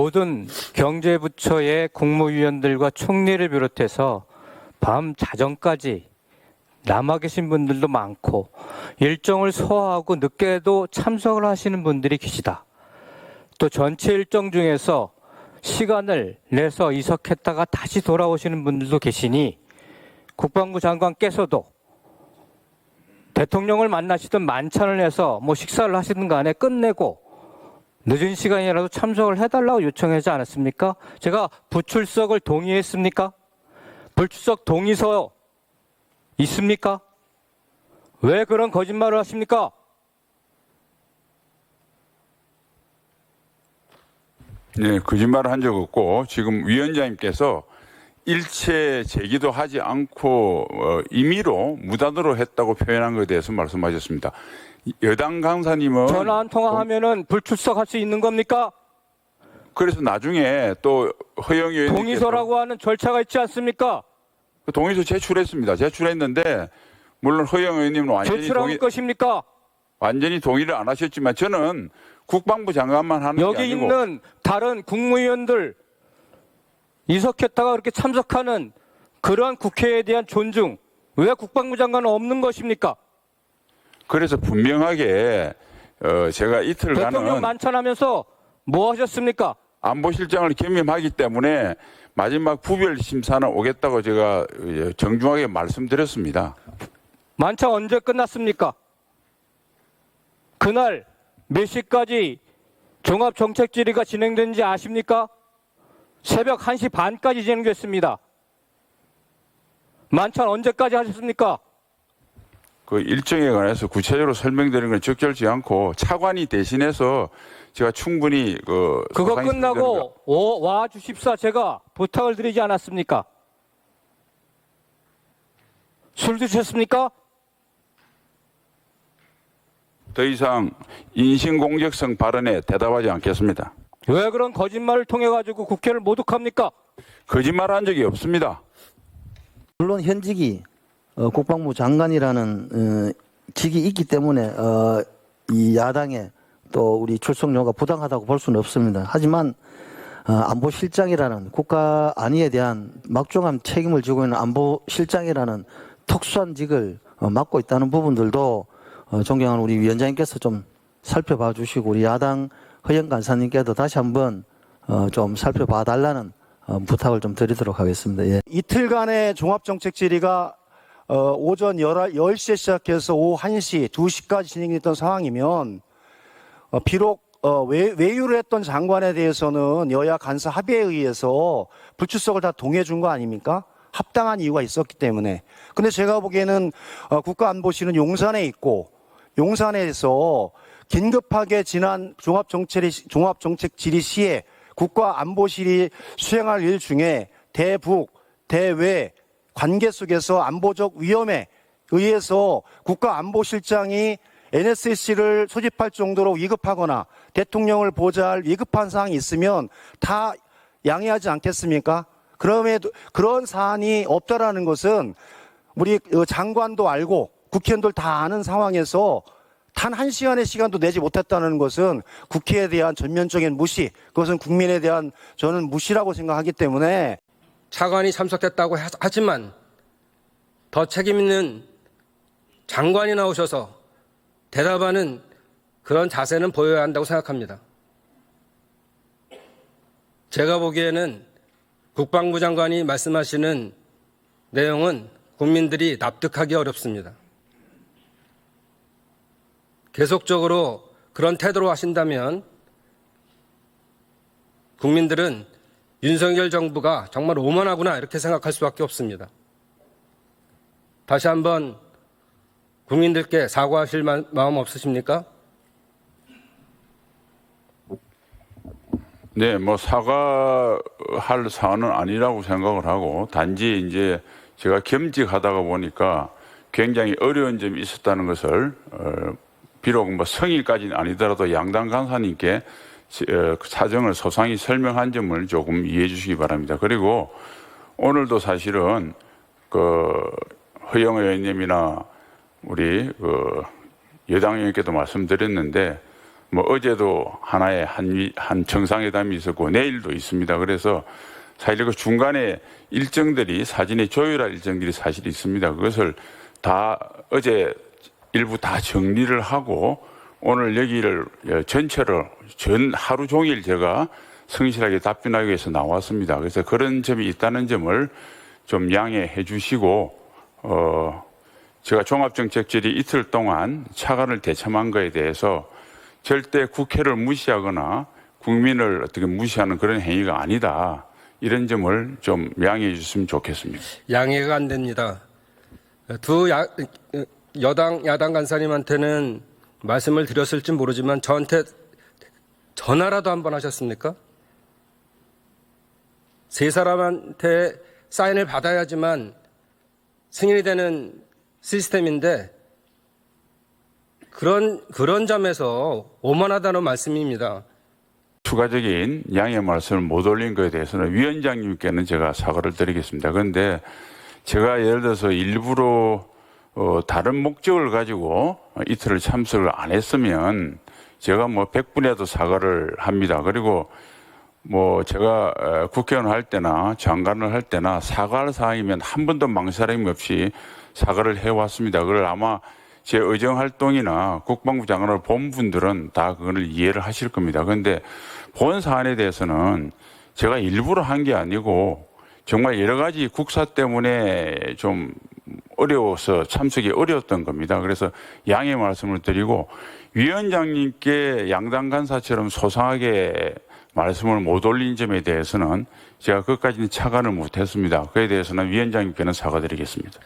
모든 경제부처의 국무위원들과 총리를 비롯해서 밤 자정까지 남아 계신 분들도 많고 일정을 소화하고 늦게도 참석을 하시는 분들이 계시다. 또 전체 일정 중에서 시간을 내서 이석했다가 다시 돌아오시는 분들도 계시니 국방부 장관께서도 대통령을 만나시든 만찬을 해서 뭐 식사를 하시든 간에 끝내고 늦은 시간이라도 참석을 해달라고 요청하지 않았습니까? 제가 부출석을 동의했습니까? 불출석 동의서 있습니까? 왜 그런 거짓말을 하십니까? 네, 거짓말을 한 적 없고 지금 위원장님께서 일체 제기도 하지 않고 어, 임의로 무단으로 했다고 표현한 것에 대해서 말씀하셨습니다. 여당 강사님은 전화 한 통화 하면은 불출석할 수 있는 겁니까? 그래서 나중에 또 허영 의원님께서 동의서라고 하는 절차가 있지 않습니까? 그 동의서 제출했습니다. 제출했는데 물론 허영 의원님은 완전히 제출한 동의, 것입니까? 완전히 동의를 안 하셨지만 저는 국방부 장관만 하는 게 여기 아니고 있는 다른 국무위원들 이석했다가 그렇게 참석하는 그러한 국회에 대한 존중 왜 국방부 장관은 없는 것입니까? 그래서 분명하게 어, 제가 대통령 이틀간은 만찬하면서 뭐 하셨습니까? 안보실장을 겸임하기 때문에 마지막 부별 심사는 오겠다고 제가 예, 정중하게 말씀드렸습니다. 만찬 언제 끝났습니까? 그날 몇 시까지 종합정책질의가 진행된지 아십니까? 새벽 1시 반까지 진행됐습니다. 만찬 언제까지 하셨습니까? 그 일정에 관해서 구체적으로 설명드리는 건 적절치 않고 차관이 대신해서 제가 충분히 그 그거 끝나고 오, 와 주십사 제가 부탁을 드리지 않았습니까? 술 드셨습니까? 더 이상 인신공격성 발언에 대답하지 않겠습니다. 왜 그런 거짓말을 통해 가지고 국회를 모독합니까? 거짓말한 적이 없습니다. 물론 현직이 어, 국방부 장관이라는 어, 직이 있기 때문에 어, 이 야당에 또 우리 출석료가 부당하다고 볼 수는 없습니다. 하지만 어, 안보실장이라는 국가 안위에 대한 막중한 책임을 지고 있는 안보실장이라는 특수한 직을 어, 맡고 있다는 부분들도 어, 존경하는 우리 위원장님께서 좀 살펴봐 주시고 우리 야당 허영 간사님께도 다시 한번 어, 좀 살펴봐 달라는 어, 부탁을 좀 드리도록 하겠습니다. 예. 이틀간의 종합정책 질의가 어, 오전 10시에 시작해서 오후 1시, 2시까지 진행됐던 상황이면 어, 비록 어, 외, 외유를 했던 장관에 대해서는 여야 간사 합의에 의해서 불출석을 다 동의해 준 거 아닙니까? 합당한 이유가 있었기 때문에. 근데 제가 보기에는 어, 국가안보실은 용산에 있고 용산에서 긴급하게 지난 종합정책, 종합정책 질의 시에 국가안보실이 수행할 일 중에 대북, 대외 관계 속에서 안보적 위험에 의해서 국가안보실장이 NSC를 소집할 정도로 위급하거나 대통령을 보좌할 위급한 사항이 있으면 다 양해하지 않겠습니까? 그럼에도 그런 사안이 없다라는 것은 우리 어, 장관도 알고 국회의원들 다 아는 상황에서 단 한 시간의 시간도 내지 못했다는 것은 국회에 대한 전면적인 무시, 그것은 국민에 대한 저는 무시라고 생각하기 때문에 차관이 참석했다고 하- 하지만 더 책임 있는 장관이 나오셔서 대답하는 그런 자세는 보여야 한다고 생각합니다. 제가 보기에는 국방부 장관이 말씀하시는 내용은 국민들이 납득하기 어렵습니다. 계속적으로 그런 태도로 하신다면 국민들은 윤석열 정부가 정말 오만하구나 이렇게 생각할 수밖에 없습니다. 다시 한번 국민들께 사과하실 마- 마음 없으십니까? 네, 뭐 사과할 사안은 아니라고 생각을 하고 단지 이제 제가 겸직하다가 보니까 굉장히 어려운 점이 있었다는 것을 어, 비록 뭐 성일까지는 아니더라도 양당 강사님께 시- 어, 그 사정을 소상히 설명한 점을 조금 이해해 주시기 바랍니다. 그리고 오늘도 사실은 그 허영 의원님이나 우리 그 여당 의원께도 말씀드렸는데 뭐 어제도 하나의 한, 한 정상회담이 있었고 내일도 있습니다. 그래서 사실 그 중간에 일정들이 사진에 조율할 일정들이 사실 있습니다. 그것을 다 어제 일부 다 정리를 하고 오늘 여기를 예, 전체를 전 하루 종일 제가 성실하게 답변하기 위해서 나왔습니다. 그래서 그런 점이 있다는 점을 좀 양해해 주시고 어 제가 종합정책질의 이틀 동안 차관을 대참한 거에 대해서 절대 국회를 무시하거나 국민을 어떻게 무시하는 그런 행위가 아니다. 이런 점을 좀 양해해 주셨으면 좋겠습니다. 양해가 안 됩니다. 두 야, 여당 야당 간사님한테는 말씀을 드렸을지 모르지만 저한테 전화라도 한 번 하셨습니까? 세 사람한테 사인을 받아야지만 승인이 되는 시스템인데 그런 그런 점에서 오만하다는 말씀입니다. 추가적인 양해 말씀을 못 올린 것에 대해서는 위원장님께는 제가 사과를 드리겠습니다. 그런데 제가 예를 들어서 일부러 어, 다른 목적을 가지고 이틀을 참석을 안 했으면 제가 뭐 100분에도 사과를 합니다. 그리고 뭐 제가 어, 국회의원 할 때나 장관을 할 때나 사과할 사항이면 한 번도 망설임 없이 사과를 해왔습니다. 그걸 아마 제 의정 활동이나 국방부 장관을 본 분들은 다 그걸 이해를 하실 겁니다. 그런데 본 사안에 대해서는 제가 일부러 한 게 아니고 정말 여러 가지 국사 때문에 좀 어려워서 참석이 어려웠던 겁니다. 그래서 양해 말씀을 드리고 위원장님께 양당 간사처럼 소상하게 말씀을 못 올린 점에 대해서는 제가 그까지는 차관을 못했습니다. 그에 대해서는 위원장님께는 사과드리겠습니다.